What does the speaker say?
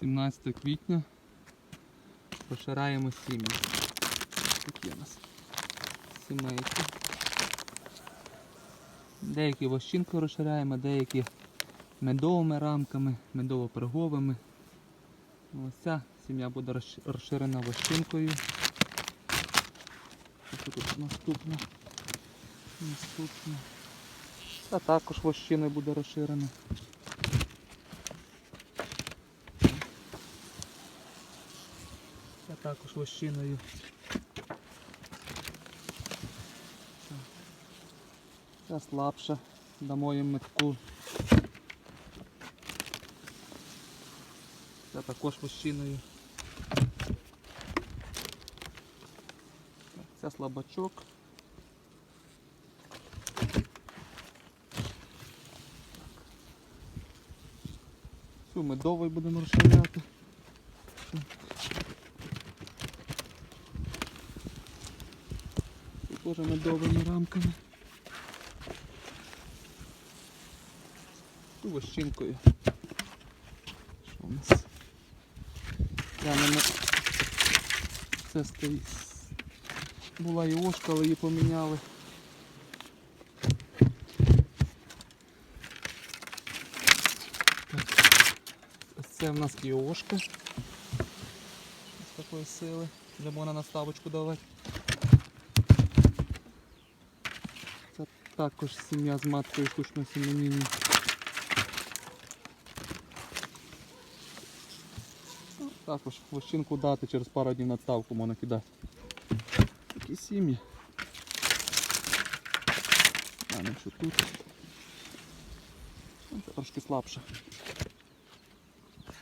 17 квітня. Пошираємо сім'ї. Такі у нас сімейки. Деякі вощинкою розширяємо, деякі медовими рамками, медово-перговими. Ось ця сім'я буде розширена вощинкою. Що тут наступне? Наступне. Та також вощиною буде розширена. Та також вощиною. Ця слабша, дамо їм метку. Ця також вощиною. Так, Це слабачок. Цю медовий будемо розширяти. Теж медовими рамками. Цю вощинкою. Що у нас? Тянемо. Це стоїть. Була і ошка, але її поміняли. Це в нас кіошка. Ось такої сили. Вже можна наставочку давати. Це також сім'я з маткою сімейні. Ну, Також хвощинку дати через пару днів надставку можна кидати. Такі сім'ї. А, ну що тут? Ну, трошки слабше.